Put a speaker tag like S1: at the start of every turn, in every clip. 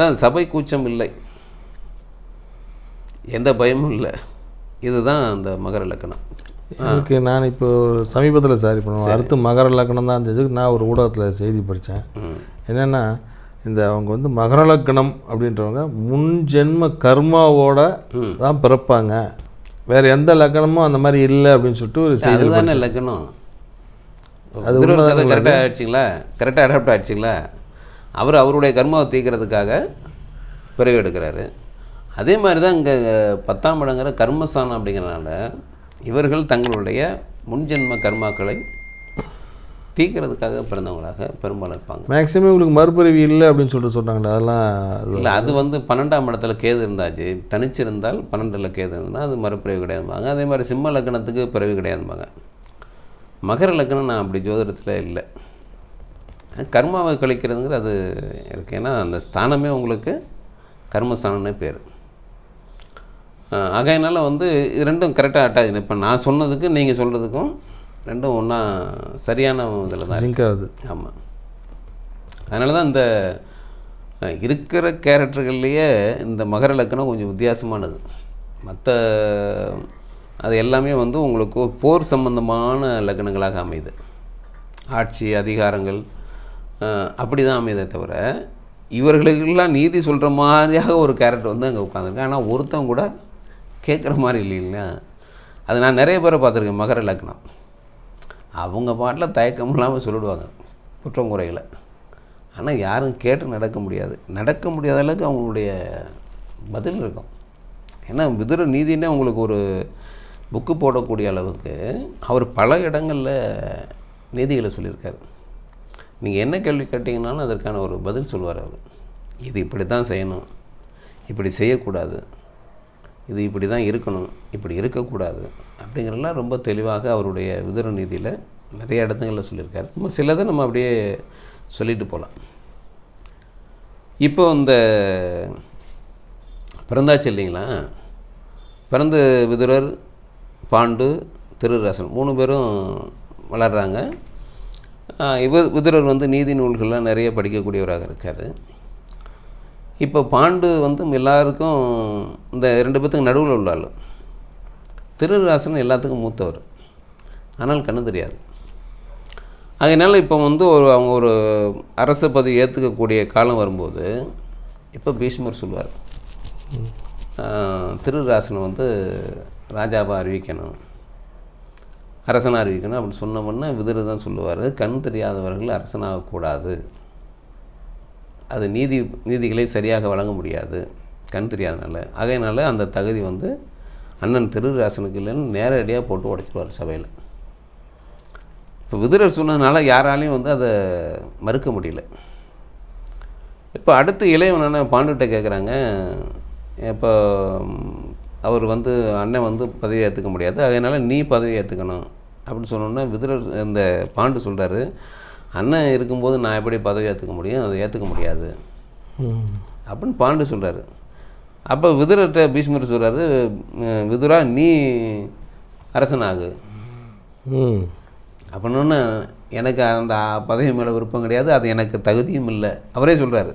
S1: அதான் சபை கூச்சம் இல்லை. எந்த பயமும் இல்லை. இதுதான் அந்த மகர லக்கணம்.
S2: எனக்கு நான் இப்போ சமீபத்தில் சார் இப்போ நம்ம அடுத்து மகர லக்னம் தான் இருந்துச்சு நான் ஒரு ஊடகத்தில் செய்தி படித்தேன் என்னென்னா இந்த அவங்க வந்து மகர லக்னம் அப்படின்றவங்க முன் ஜென்ம கர்மாவோட தான் பிறப்பாங்க. வேற எந்த லக்கணமும் அந்த மாதிரி இல்லை அப்படின்னு சொல்லிட்டு ஒரு செய்தி
S1: லக்கணம்? அது கரெக்டாக ஆயிடுச்சிங்களா? கரெக்டாக அடாப்ட் ஆயிடுச்சிங்களா? அவர் அவருடைய கர்மாவை தீர்க்கறதுக்காக பிறகு எடுக்கிறாரு. அதே மாதிரி தான் இங்கே பத்தாம் இடங்கிற கர்மஸ்தானம் அப்படிங்கிறனால இவர்கள் தங்களுடைய முன்ஜென்ம கர்மாக்களை தீர்க்கறதுக்காக பிறந்தவங்களாக பெரும்பாலும் இருப்பாங்க.
S2: மேக்ஸிமம் உங்களுக்கு மறுபிறவி இல்லை அப்படின்னு சொல்லிட்டு சொன்னாங்களே அதெல்லாம் அது
S1: இல்லை அது வந்து பன்னெண்டாம் இடத்துல கேது இருந்தாச்சு. தனிச்சிருந்தால் பன்னெண்டில் கேது இருந்ததுன்னா அது மறுபிறவி கிடையாதும்பாங்க. அதே மாதிரி சிம்ம லக்கணத்துக்கு பிறவி கிடையாதும்பாங்க. மகர லக்கணம் நான் அப்படி ஜோதிடத்தில் இல்லை. கர்மாவை கழிக்கிறதுங்கிற அது இருக்கு. ஏன்னா அந்த ஸ்தானமே உங்களுக்கு கர்மஸ்தானம்னே பேர். ஆகையினால வந்து இது ரெண்டும் கரெக்டாக அட்டாச் இப்போ நான் சொன்னதுக்கு நீங்கள் சொல்கிறதுக்கும் ரெண்டும் ஒன்றா சரியான இதில் தான்
S2: சிங்க் ஆகுது.
S1: ஆமாம் அதனால தான் இந்த இருக்கிற கேரக்டர்கள்லேயே இந்த மகர லக்கணம் கொஞ்சம் வித்தியாசமானது. மற்ற அது எல்லாமே வந்து உங்களுக்கு போர் சம்பந்தமான லக்கணங்களாக அமையுது. ஆட்சி அதிகாரங்கள் அப்படி தான் அமையுதே தவிர இவர்களுக்கெல்லாம் நீதி சொல்கிற மாதிரியாக ஒரு கேரக்டர் வந்து அங்கே உட்காந்துருக்கு ஆனால் ஒருத்தன் கூட கேட்குற மாதிரி இல்லைங்களா அது நான் நிறைய பேரை பார்த்துருக்கேன் மகர லக்னம். அவங்க பாட்டில் தயக்கம் இல்லாமல் சொல்லிடுவாங்க குற்றம் குறைகளை ஆனால் யாரும் கேட்டு நடக்க முடியாது. நடக்க முடியாத அளவுக்கு அவங்களுடைய பதில் இருக்கும். ஏன்னா விதுர நீதினே அவங்களுக்கு ஒரு புக்கு போடக்கூடிய அளவுக்கு அவர் பல இடங்களில் நீதிகளை சொல்லியிருக்காரு. நீங்கள் என்ன கேள்வி கேட்டிங்கனாலும் அதற்கான ஒரு பதில் சொல்லுவார் அவர். இது இப்படி தான் செய்யணும். இப்படி செய்யக்கூடாது. இது இப்படி தான் இருக்கணும். இப்படி இருக்கக்கூடாது. அப்படிங்கிறதெல்லாம் ரொம்ப தெளிவாக அவருடைய விதுர நீதியில் நிறைய இடத்துங்களில் சொல்லியிருக்காரு. நம்ம சிலதை நம்ம அப்படியே சொல்லிட்டு போகலாம். இப்போ இந்த பிறந்தாச்சு இல்லைங்களா? பிறந்த விதுரர் பாண்டு திருராசன் மூணு பேரும் வளர்கிறாங்க இவர் விதுரர் வந்து நீதி நூல்கள்லாம் நிறைய படிக்கக்கூடியவராக இருக்கார். இப்போ பாண்டு வந்து எல்லாருக்கும் இந்த ரெண்டு பேத்துக்கு நடுவில் உள்ள ஆள். திருராசன் எல்லாத்துக்கும் மூத்தவர். ஆனால் கண்ணு தெரியாது. அதனால் இப்போ வந்து ஒரு அவங்க ஒரு அரச பதவி ஏற்றுக்கக்கூடிய காலம் வரும்போது இப்போ பீஷ்மர் சொல்லுவார் திருராசனை வந்து ராஜாவாக அறிவிக்கணும். அரசனாக இருக்கணும் அப்படி சொன்னோம்னா விதர் தான் சொல்லுவார் கண் தெரியாதவர்கள் அரசனாகக்கூடாது அது நீதி நீதிகளை சரியாக வழங்க முடியாது. கண் தெரியாதனால. ஆகையினால அந்த தகுதி வந்து அண்ணன் திருராசனுக்கு இல்லைன்னு நேரடியாக போட்டு உடைச்சிருவார் சபையில். இப்போ விதுரர் சொன்னதுனால யாராலையும் வந்து அதை மறுக்க முடியல. இப்போ அடுத்து இளையவனான பாண்டுகிட்ட கேட்குறாங்க இப்போ அவர் வந்து அண்ணன் வந்து பதவி ஏற்றுக்க முடியாது. அதனால் நீ பதவி ஏற்றுக்கணும் அப்படின்னு சொன்னோன்னே விதுரர் இந்த பாண்டு சொல்கிறாரு அண்ணன் இருக்கும்போது நான் எப்படி பதவி ஏற்றுக்க முடியும்? அதை ஏற்றுக்க முடியாது. அப்படின்னு பாண்டு சொல்கிறாரு அப்போ விதுரர்கிட்ட பீஷ்மர் சொல்கிறாரு விதுரா நீ அரசனாகு.
S2: ம்.
S1: அப்படின்னு எனக்கு அந்த பதவி மேலே விருப்பம் கிடையாது. அது எனக்கு தகுதியும் இல்லை. அவரே சொல்கிறாரு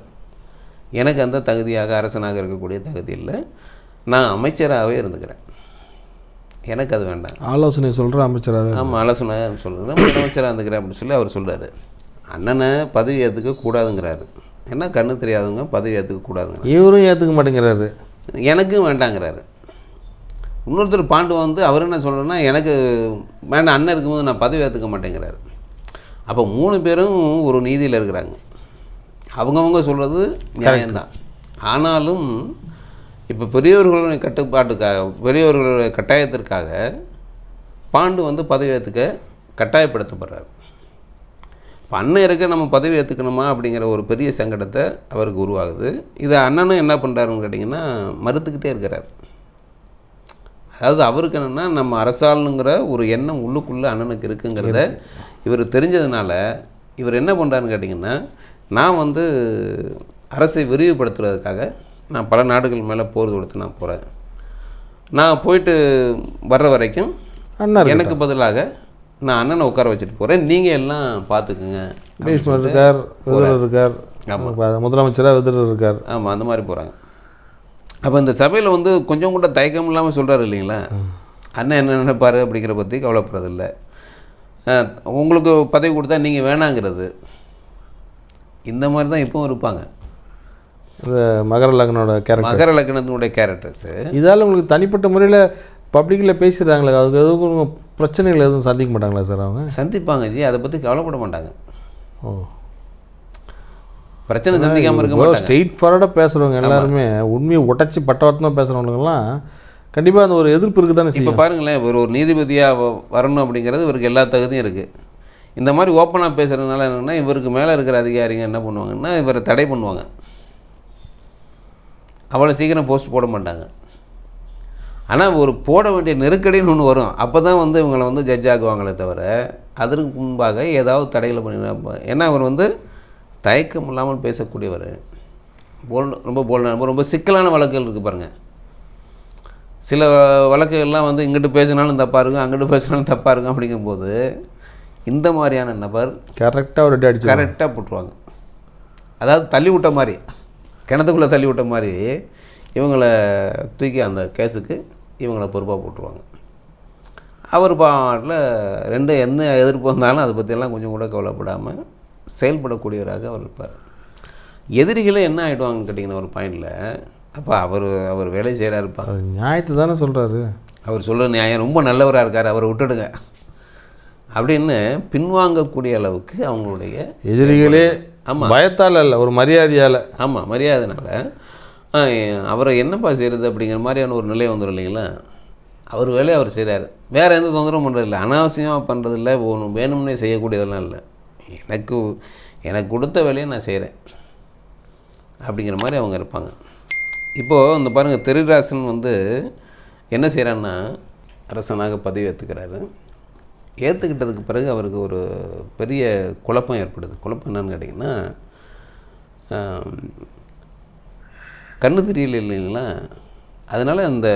S1: எனக்கு அந்த தகுதியாக அரசனாக இருக்கக்கூடிய தகுதி இல்லை. நான் அமைச்சராகவே இருந்துக்கிறேன். எனக்கு அது வேண்டாம்.
S2: ஆலோசனை சொல்கிற அமைச்சராக
S1: ஆமாம் ஆலோசனை சொல்லுங்கள் முதலமைச்சராக இருந்துக்கிறேன் அப்படின்னு சொல்லி அவர் சொல்கிறாரு அண்ணனை பதவி ஏற்றுக்க கூடாதுங்கிறாரு. என்ன கண்ணு தெரியாதவங்க பதவி ஏற்றுக்க கூடாதுங்க
S2: இவரும் ஏற்றுக்க மாட்டேங்கிறாரு.
S1: எனக்கும் வேண்டாங்கிறாரு. இன்னொருத்தர் பாண்டு வந்து அவர் என்ன சொல்கிறேன்னா எனக்கு வேண்டாம் அண்ணன் இருக்கும்போது நான் பதவி ஏற்றுக்க மாட்டேங்கிறாரு. அப்போ மூணு பேரும் ஒரு நீதியில் இருக்கிறாங்க. அவங்கவங்க சொல்கிறது நியாயம்தான். ஆனாலும் இப்போ பெரியவர்களுடைய கட்டுப்பாட்டுக்காக பெரியவர்களுடைய கட்டாயத்திற்காக பாண்டு வந்து பதவி ஏற்றுக்க கட்டாயப்படுத்தப்படுறார். இப்போ அண்ணன் இருக்க நம்ம பதவி ஏற்றுக்கணுமா அப்படிங்கிற ஒரு பெரிய சங்கடத்தை அவருக்கு உருவாகுது. இதை அண்ணனும் என்ன பண்ணுறாருன்னு கேட்டிங்கன்னா மறுத்துக்கிட்டே இருக்கிறார். அதாவது அவருக்கு என்னென்னா நம்ம அரசாளுங்கிற ஒரு எண்ணம் உள்ளுக்குள்ளே அண்ணனுக்கு இருக்குங்கிறத இவர் தெரிஞ்சதுனால இவர் என்ன பண்ணுறாருன்னு கேட்டிங்கன்னா நான் வந்து அரசை விரிவுபடுத்துறதுக்காக நான் பல நாடுகள் மேலே போர் தொடுத்து நான் போகிறேன் நான் போயிட்டு வர்ற வரைக்கும்
S2: அண்ணா இருக்கு.
S1: எனக்கு பதிலாக நான் அண்ணனை உட்கார வச்சுட்டு போகிறேன் நீங்கள் எல்லாம் பார்த்துக்குங்க
S2: பீஷ்மர் இருக்கார் விதுரர் இருக்கார்
S1: ஆமாம்
S2: முதலமைச்சராக விதிர் இருக்கார்.
S1: ஆமாம் அந்த மாதிரி போகிறாங்க அப்போ இந்த சபையில் வந்து கொஞ்சம் கூட தயக்கம் இல்லாமல் சொல்கிறாரு இல்லைங்களா? அண்ணன் என்ன நினைப்பாரு அப்படிங்கிற பற்றி கவலைப்படுறதில்ல உங்களுக்கு பதவி கொடுத்தா நீங்கள் வேணாங்கிறது. இந்த மாதிரி தான் இப்பவும் இருப்பாங்க.
S2: இந்த மகர லக்னோட கேரக்டர்
S1: மகர லக்னத்தினுடைய கேரக்டர்ஸு
S2: இதால் உங்களுக்கு தனிப்பட்ட முறையில் பப்ளிக்கில் பேசுகிறாங்களே அதுக்கு எதுவும் பிரச்சனைகள் எதுவும் சந்திக்க மாட்டாங்களா சார் அவங்க?
S1: சந்திப்பாங்க ஜி அதை பற்றி கவலைப்பட மாட்டாங்க.
S2: ஓ.
S1: பிரச்சனை சந்திக்காமல் இருக்க மாட்டாங்க.
S2: ஸ்ட்ரெயிட் ஃபார்வர்டாக பேசுகிறவங்க எல்லாருமே உண்மையை உடச்சி பட்டவர்த்தமாக பேசுகிறவங்களுக்கெல்லாம் கண்டிப்பாக அந்த ஒரு எதிர்ப்பு இருக்குது தானே
S1: இப்போ பாருங்களேன் இவர் ஒரு நீதிபதியாக வரணும் அப்படிங்கிறது இவருக்கு எல்லா தகுதியும் இருக்குது இந்த மாதிரி ஓப்பனாக பேசுகிறதுனால என்னென்னா இவருக்கு மேலே இருக்கிற அதிகாரிங்க என்ன பண்ணுவாங்கன்னா இவரை தடை பண்ணுவாங்க. அவ்வளோ சீக்கிரம் போஸ்ட் போட மாட்டாங்க. ஆனால் ஒரு போட வேண்டிய நெருக்கடின்னு ஒன்று வரும். அப்போ தான் வந்து இவங்களை வந்து ஜட்ஜ் ஆக்குவாங்களே தவிர அதற்கு முன்பாக ஏதாவது தடைகளை பண்ணி ஏன்னா அவர் வந்து தயக்கம் இல்லாமல் பேசக்கூடியவர். போல் ரொம்ப போல்டான ரொம்ப சிக்கலான வழக்குகள் இருக்குது பாருங்கள் சில வழக்குகள்லாம் வந்து இங்கிட்டு பேசினாலும் தப்பாக இருக்கும் அங்கிட்டு பேசினாலும் தப்பாக இருக்கும் அப்படிங்கும்போது இந்த மாதிரியான நபர்
S2: கரெக்டாக ஒரு
S1: கரெக்டாக போட்டுருவாங்க. அதாவது தள்ளி விட்ட மாதிரி. கிணத்துக்குள்ளே தள்ளி விட்ட மாதிரி இவங்களை தூக்கி அந்த கேஸுக்கு இவங்களை பொறுப்பாக போட்டுருவாங்க. அவர் பாட்டில் ரெண்டு என்ன எதிர்ப்பு வந்தாலும் அதை பற்றியெல்லாம் கொஞ்சம் கூட கவலைப்படாமல் செயல்படக்கூடியவராக அவர் இருப்பார். எதிரிகளே என்ன ஆகிடுவாங்கன்னு கேட்டிங்கன்னா ஒரு பாயிண்டில் அப்போ அவர் அவர் வேலை செய்கிறாருப்பா
S2: அவர் நியாயத்தை தானே சொல்கிறாரு
S1: அவர் சொல்கிற நியாயம் ரொம்ப நல்லவராக இருக்கார் அவரை விட்டுடுங்க. அப்படின்னு பின்வாங்கக்கூடிய அளவுக்கு அவங்களுடைய
S2: எதிரிகளே
S1: ஆமா.
S2: பயத்தால் அல்ல ஒரு மரியாதையால்.
S1: ஆமாம் மரியாதைனால. அவரை என்னப்பா செய்கிறது அப்படிங்கிற மாதிரியான ஒரு நிலை வந்துடும் இல்லைங்களா? அவர் வேலையை அவர் செய்கிறாரு வேறு எந்த தொந்தரவும் பண்ணுறதில்ல அனாவசியமாக பண்ணுறதில்ல ஒன்று வேணும்னே செய்யக்கூடியதெல்லாம் இல்லை. எனக்கு எனக்கு கொடுத்த வேலையை நான் செய்கிறேன் அப்படிங்கிற மாதிரி அவங்க இருப்பாங்க. இப்போது இந்த பாருங்கள் தெரிராசன் வந்து என்ன செய்கிறான்னா அரசனாக பதவி ஏற்றுக்கிறாரு ஏற்றுக்கிட்டதுக்கு பிறகு அவருக்கு ஒரு பெரிய குழப்பம் ஏற்படுது. குழப்பம் என்னன்னு கேட்டிங்கன்னா கண்ணு தெரியல இல்லைங்களா? அதனால் அந்த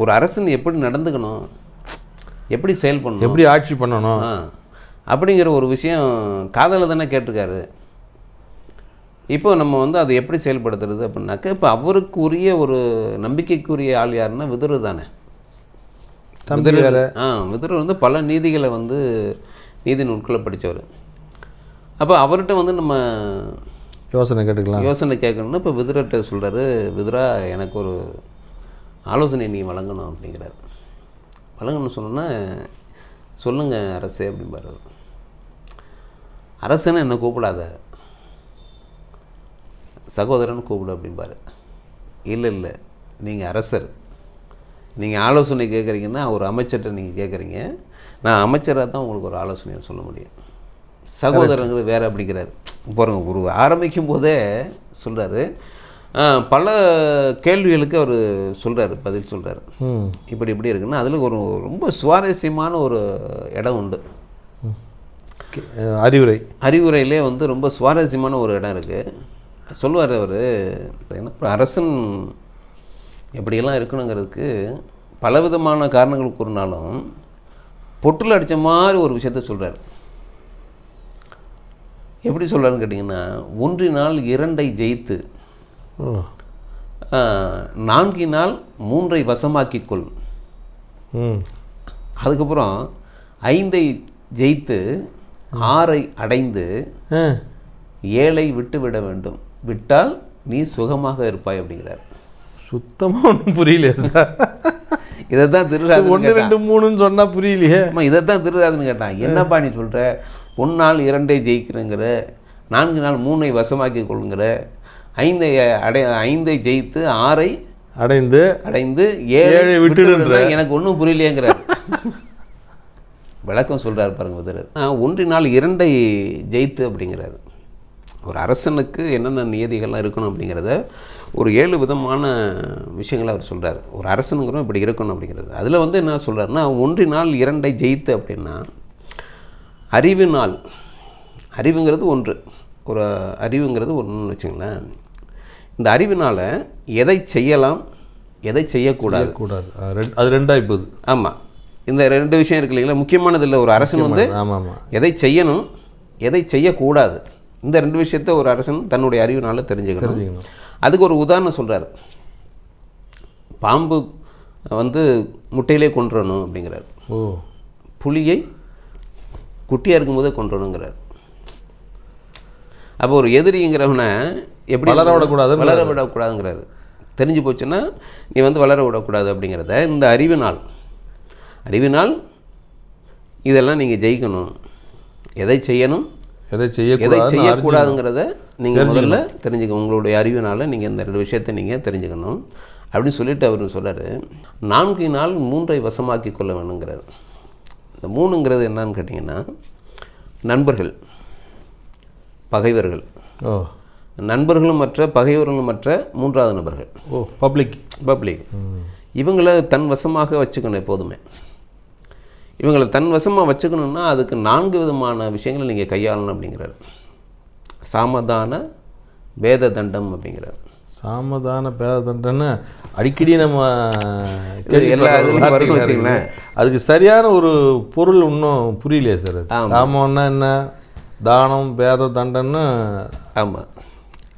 S1: ஒரு அரசன் எப்படி நடந்துக்கணும்? எப்படி செயல்படணும்
S2: எப்படி ஆட்சி பண்ணணும்?
S1: அப்படிங்கிற ஒரு விஷயம் காதலில் தானே கேட்டிருக்காரு. இப்போ நம்ம வந்து அதை எப்படி செயல்படுத்துறது அப்படின்னாக்க இப்போ அவருக்குரிய ஒரு நம்பிக்கைக்குரிய ஆள் யாருன்னா விதுரு தானே.
S2: தம்பி வேற.
S1: ஆ விதுரு வந்து பல நீதிகளை வந்து நீதி நூல்களை படித்தவர் அப்போ அவர்கிட்ட வந்து நம்ம
S2: யோசனை கேட்டுக்கலாம்.
S1: யோசனை கேட்கணும்னா இப்போ விதுரட்ட சொல்கிறாரு விதுரா எனக்கு ஒரு ஆலோசனை நீ வழங்கணும் அப்படிங்கிறார். வழங்கணும்னு சொன்னோன்னா சொல்லுங்கள் அரசே அப்படிம்பாரு. அரசனை என்னை கூப்பிடாத? சகோதரன் கூப்பிடு அப்படிம்பாரு. இல்லை இல்லை நீங்கள் அரசர். நீங்கள் ஆலோசனை கேட்குறீங்கன்னா ஒரு அமைச்சர்கிட்ட நீங்கள் கேட்குறீங்க நான் அமைச்சராக தான் உங்களுக்கு ஒரு ஆலோசனையை சொல்ல முடியும். சகோதரங்கிறது வேறு அப்படிங்கிறாரு. பாருங்க ஒரு ஆரம்பிக்கும் போதே சொல்கிறாரு பல கேள்விகளுக்கு அவர் சொல்கிறாரு பதில் சொல்கிறாரு இப்படி இப்படி இருக்குன்னா. அதில் ஒரு ரொம்ப சுவாரஸ்யமான ஒரு இடம் உண்டு.
S2: அறிவுரை.
S1: அறிவுரையிலே வந்து ரொம்ப சுவாரஸ்யமான ஒரு இடம் இருக்குது சொல்லுவார் அவர் என்ன ஒரு அரசன் எப்படியெல்லாம் இருக்கணுங்கிறதுக்கு பலவிதமான காரணங்கள் கூறினாலும் பொட்டில் அடித்த மாதிரி ஒரு விஷயத்த சொல்கிறார் எப்படி சொல்கிறாருன்னு கேட்டிங்கன்னா ஒன்றினால் இரண்டை ஜெயித்து நான்கினால் மூன்றை வசமாக்கிக் கொள்
S2: ம்.
S1: அதுக்கப்புறம் ஐந்தை ஜெயித்து ஆறை அடைந்து ஏழை விட்டு விட வேண்டும். விட்டால் நீ சுகமாக இருப்பாய் அப்படிங்கிறார்.
S2: சுத்தமாக ஒன்றும் புரியலையே சார்.
S1: இதை தான் திருராஜன்
S2: ஒன்று ரெண்டு மூணுன்னு சொன்னால் புரியலையே.
S1: ஆமாம் இதை தான் திருராஜன் கேட்டான் என்னப்பா நீ சொல்கிற ஒன்றால் இரண்டை ஜெயிக்கிறேங்கிற நான்கு நாள் மூணை வசமாக்கி கொள்ளுங்கிற ஐந்தை அடை ஐந்தை ஜெயித்து ஆறை
S2: அடைந்து
S1: அடைந்து ஏழை
S2: ஏழை
S1: விட்டு
S2: விட்டுடுன்ற.
S1: எனக்கு ஒன்றும் புரியலையேங்கிறார். விளக்கம் சொல்றார் பாருங்க விதரர் ஒன்றினால் இரண்டை ஜெயித்து அப்படிங்கிறாரு. ஒரு அரசனுக்கு என்னென்ன நியதிகள்லாம் இருக்கணும் அப்படிங்கிறத ஒரு ஏழு விதமான விஷயங்களை அவர் சொல்றாரு. ஒரு அரசனுங்கிறோம் இப்படி இருக்கணும் அப்படிங்கிறது. அதில் வந்து என்ன சொல்றாருன்னா ஒன்றினால் இரண்டை ஜெயித்து அப்படின்னா அறிவினால் அறிவுங்கிறது ஒன்று. ஒரு அறிவுங்கிறது ஒன்றுன்னு வச்சுங்களேன் இந்த அறிவினால் எதை செய்யலாம் எதை செய்யக்கூடாது?
S2: கூடாது அது ரெண்டு அது ரெண்டாகி போகுது.
S1: ஆமாம் இந்த ரெண்டு விஷயம் இருக்கு இல்லைங்களா? முக்கியமானது இல்லை. ஒரு அரசன் வந்து
S2: ஆமாம்
S1: எதை செய்யணும் எதை செய்யக்கூடாது? இந்த ரெண்டு விஷயத்த ஒரு அரசன் தன்னுடைய அறிவினால தெரிஞ்சுக்கணும். அதுக்கு ஒரு உதாரணம் சொல்றாரு. பாம்பு வந்து முட்டையிலே கொண்டுறணும் அப்படிங்கிறார்.
S2: ஓ.
S1: புலியை குட்டியாக இருக்கும்போதே கொண்டுறணுங்கிறார் அப்போ ஒரு எதிரிங்கிறவனை எப்படி
S2: வளர விடக்கூடாதுன்னு
S1: வளர விடக்கூடாதுங்கிறாரு. தெரிஞ்சு போச்சுன்னா நீ வந்து வளர விடக்கூடாது அப்படிங்கிறத இந்த அறிவினால் அறிவினால் இதெல்லாம் நீங்கள் ஜெயிக்கணும். எதை செய்யணும்?
S2: எதை
S1: எதை
S2: செய்யக்கூடாது
S1: செய்யக்கூடாதுங்கிறத நீங்கள் முதல்ல தெரிஞ்சுக்க உங்களுடைய அறிவினால நீங்கள் இந்த ரெண்டு விஷயத்தை நீங்கள் தெரிஞ்சுக்கணும். அப்படின்னு சொல்லிட்டு அவர் சொல்றாரு நான்கு நாள் மூன்றை வசமாக்கி கொள்ள வேணுங்கிறார் இந்த மூணுங்கிறது என்னன்னு கேட்டிங்கன்னா நண்பர்கள் பகைவர்கள்.
S2: ஓ.
S1: நண்பர்களும் மற்ற பகைவர்களும் மற்ற மூன்றாவது நபர்கள்.
S2: ஓ பப்ளிக்
S1: பப்ளிக் இவங்களை தன் வசமாக வச்சுக்கணும் எப்போதுமே. இவங்களை தன் வசமாக வச்சுக்கணும்னா அதுக்கு நான்கு விதமான விஷயங்களை நீங்கள் கையாளணும் அப்படிங்கிறார். சாமதான வேத தண்டம் அப்படிங்கிறார்.
S2: சாமதான பேதண்டன்னு அடிக்கடி நம்ம
S1: எல்லா. வச்சுங்களேன்.
S2: அதுக்கு சரியான ஒரு பொருள் இன்னும் புரியலையே சார். சாமம்னா என்ன? தானம் பேத தண்டன்னு
S1: ஆமாம்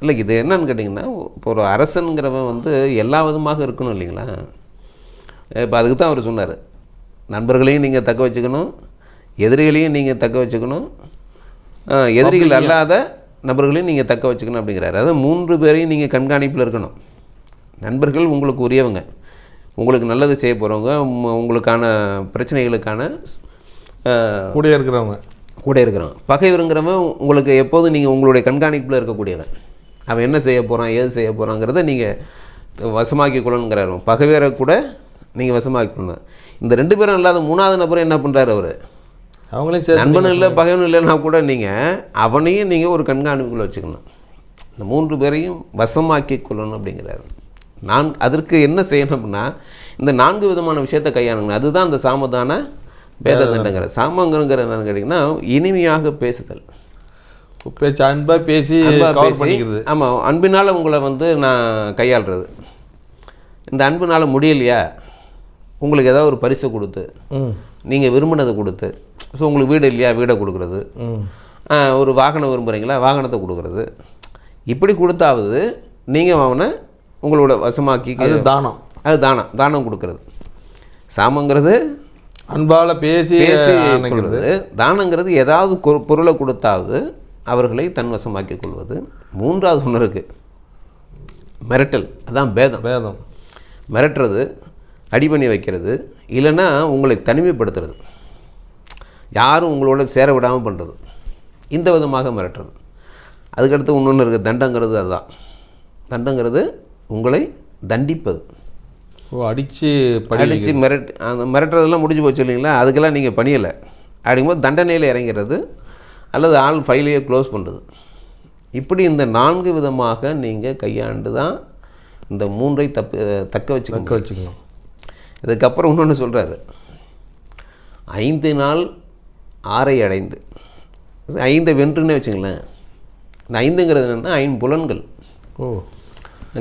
S1: இல்லை இது என்னன்னு கேட்டிங்கன்னா இப்போ ஒரு அரசனுங்கிறவன் வந்து எல்லா விதமாக இருக்கணும் இல்லைங்களா? இப்போ அதுக்கு தான் அவர் சொன்னார். நண்பர்களையும் நீங்கள் தக்க வச்சுக்கணும் எதிரிகளையும் நீங்கள் தக்க வச்சுக்கணும். எதிரிகள் அல்லாத நபர்களையும் நீங்கள் தக்க வச்சுக்கணும் அப்படிங்கிறாரு. அதாவது மூன்று பேரையும் நீங்கள் கண்காணிப்பில் இருக்கணும். நண்பர்கள் உங்களுக்கு உரியவங்க. உங்களுக்கு நல்லது செய்ய போகிறவங்க உங்களுக்கான பிரச்சனைகளுக்கான
S2: கூட இருக்கிறவங்க.
S1: கூட இருக்கிறவன் பகைவருங்கிறவன் உங்களுக்கு எப்போதும் நீங்கள் உங்களுடைய கண்காணிப்பில் இருக்கக்கூடியவன். அவன் என்ன செய்ய போகிறான் ஏது செய்ய போகிறாங்கிறத நீங்கள் வசமாக்கி கொள்ளணுங்கிறாரு. பகைவரை கூட நீங்கள் வசமாக்கி கொள்ளணும் இந்த ரெண்டு பேரும் இல்லாத மூணாவது நபரும் என்ன பண்ணுறாரு அவர்?
S2: அவங்களையும் சேர்த்து
S1: நண்பனும் இல்லை பகைவனும் இல்லைன்னா கூட நீங்கள் அவனையும் நீங்கள் ஒரு கண்காணிப்புக்குள்ள வச்சுக்கணும். இந்த மூன்று பேரையும் வசமாக்கி கொள்ளணும் அப்படிங்கிறாரு. நான் அதற்கு என்ன செய்யணும் அப்படின்னா இந்த நான்கு விதமான விஷயத்தை கையாளுங்க. அதுதான் அந்த சாமதான வேத தண்டங்கிற சாமங்கிறங்கிற என்னன்னு கேட்டிங்கன்னா இனிமையாக பேசுதல்.
S2: பேச்சு அன்பா பேசி
S1: அன்பா
S2: கவர்
S1: பேசி
S2: பண்ணிக்கிறது.
S1: ஆமாம் அன்பினால் உங்களை வந்து நான் கையாளுறது. இந்த அன்புனால முடியலையா? உங்களுக்கு ஏதாவது ஒரு பரிசை கொடுத்து நீங்கள் விரும்பினதை கொடுத்து ஸோ உங்களுக்கு வீடு இல்லையா வீடை கொடுக்குறது. ஒரு வாகனம் விரும்புகிறீங்களா வாகனத்தை கொடுக்குறது. இப்படி கொடுத்தாவது நீங்கள் அவனை உங்களோட வசமாக்கி
S2: அது தானம்.
S1: அது தானம் தானம் கொடுக்கறது. சாமங்கிறது
S2: அன்பால பேசி
S1: கொள்வது. தானங்கிறது ஏதாவது பொருளை கொடுத்தாவது அவர்களை தன் வசமாக்கிக் கொள்வது. மூன்றாவது ஒன்று இருக்குது மிரட்டல் அதான் பேதம்.
S2: வேதம்
S1: மிரட்டுறது அடி பண்ணி வைக்கிறது இல்லைன்னா உங்களை தனிமைப்படுத்துறது. யாரும் உங்களோட சேர விடாமல் பண்ணுறது இந்த விதமாக மிரட்டுறது. அதுக்கடுத்து இன்னொன்று இருக்குது தண்டங்கிறது அதுதான். தண்டங்கிறது உங்களை தண்டிப்பது.
S2: ஓ படி
S1: அடித்து மிரட் அந்த மிரட்டுறதெல்லாம் முடிஞ்சு போச்சு இல்லைங்களா? அதுக்கெல்லாம் நீங்கள் பணியலை. அப்படிங்கும்போது தண்டனையில் இறங்கிறது அல்லது ஆள் ஃபைலையே க்ளோஸ் பண்ணுறது இப்படி இந்த நான்கு விதமாக நீங்கள் கையாண்டு தான் இந்த மூன்றை தப்பு தக்க வச்சுக்க
S2: தக்க வச்சுக்கணும்.
S1: இதுக்கப்புறம் இன்னொன்று சொல்கிறாரு ஐந்து நாள் ஆறை அடைந்து. ஐந்தை வென்றுன்னே வச்சுங்களேன் இந்த ஐந்துங்கிறது என்னென்னா ஐம்புலன்கள்
S2: ஓ.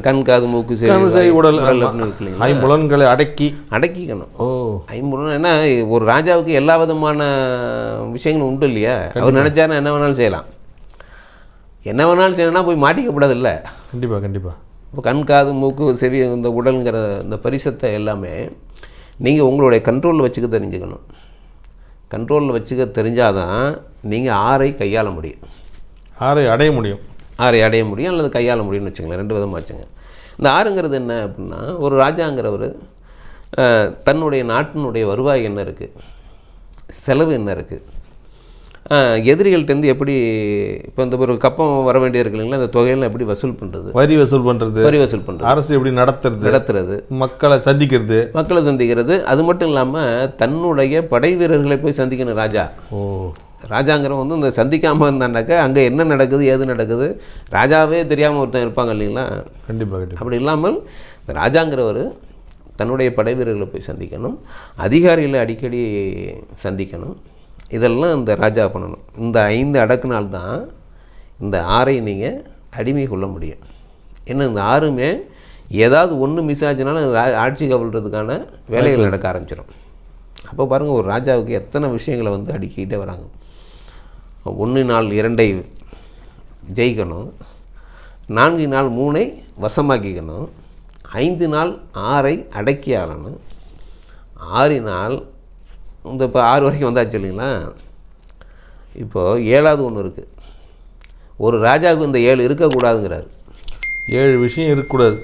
S1: கண் காது மூக்கு வாய்,
S2: உடல்? ஐம்புலன்களை அடக்கி.
S1: அடக்கிக்கணும்
S2: ஓ.
S1: ஐம்புலன் என்ன ஒரு ராஜாவுக்கு எல்லா விதமான விஷயங்களும் உண்டு இல்லையா? அவர் நினச்சாருன்னா என்ன வேணாலும் செய்யலாம். என்ன வேணாலும் செய்யணும்னா போய் மாட்டிக்கப்படாது இல்லை
S2: கண்டிப்பா கண்டிப்பா.
S1: இப்போ கண் காது மூக்கு செவி இந்த உடல்ங்கிற இந்த பரிசத்தை எல்லாமே நீங்கள் உங்களுடைய கண்ட்ரோலில் வச்சுக்க தெரிஞ்சுக்கணும். கண்ட்ரோலில் வச்சுக்க தெரிஞ்சாதான் நீங்கள் ஆறை கையாள முடியும்.
S2: ஆரை அடைய முடியும்.
S1: ஆறை அடைய முடியும் அல்லது கையாள முடியும்னு வச்சுங்களேன் ரெண்டு விதமாக வச்சுங்க. இந்த ஆறுங்கிறது என்ன அப்படின்னா ஒரு ராஜாங்கிறவர் தன்னுடைய நாட்டினுடைய வருவாய் என்ன இருக்குது செலவு என்ன இருக்குது எதிரிகள்கிட்டேருந்து எப்படி இப்போ இந்த ஒரு கப்பம் வர வேண்டிய இருக்கு இல்லைங்களா? அந்த தொகையெல்லாம் எப்படி வசூல் பண்ணுறது
S2: வரி வசூல் பண்றது?
S1: வரி வசூல் பண்ணுறது
S2: அரசு எப்படி நடத்துறது?
S1: நடத்துறது.
S2: மக்களை சந்திக்கிறது?
S1: மக்களை சந்திக்கிறது. அது மட்டும் இல்லாமல் தன்னுடைய படை வீரர்களை போய் சந்திக்கணும் ராஜா.
S2: ஓ.
S1: ராஜாங்கிறவன் வந்து இந்த சந்திக்காமல் இருந்தாண்டாக்கா அங்கே என்ன நடக்குது ஏது நடக்குது? ராஜாவே தெரியாமல் ஒருத்தன் இருப்பாங்க இல்லைங்களா?
S2: கண்டிப்பா கண்டிப்பா.
S1: அப்படி இல்லாமல் இந்த ராஜாங்கிறவர் தன்னுடைய படை வீரர்களை போய் சந்திக்கணும். அதிகாரிகளை அடிக்கடி சந்திக்கணும். இதெல்லாம் இந்த ராஜா பண்ணணும். இந்த ஐந்து அடக்குனால் தான் இந்த ஆறை நீங்கள் அடிமை கொள்ள முடியும். ஏன்னா இந்த ஆறுமே ஏதாவது ஒன்று மிஸ் ஆச்சுனாலும் ஆட்சி கவிழ்றதுக்கான வேலைகள் நடக்க ஆரம்பிச்சிடும் அப்போ பாருங்கள் ஒரு ராஜாவுக்கு எத்தனை விஷயங்களை வந்து அடுக்கிக்கிட்டே வராங்க. ஒன்று நாள் இரண்டை ஜெயிக்கணும். நான்கு நாள் மூணை வசமாக்கிக்கணும். ஐந்து நாள் ஆறை அடக்கி ஆளணும். ஆறினால் நாள் இந்த இப்போ ஆறு வரைக்கும் வந்தாச்சு இல்லைங்களா? இப்போது ஏழாவது ஒன்று இருக்குது ஒரு ராஜாவுக்கு இந்த ஏழு இருக்கக்கூடாதுங்கிறாரு.
S2: ஏழு விஷயம் இருக்கக்கூடாது.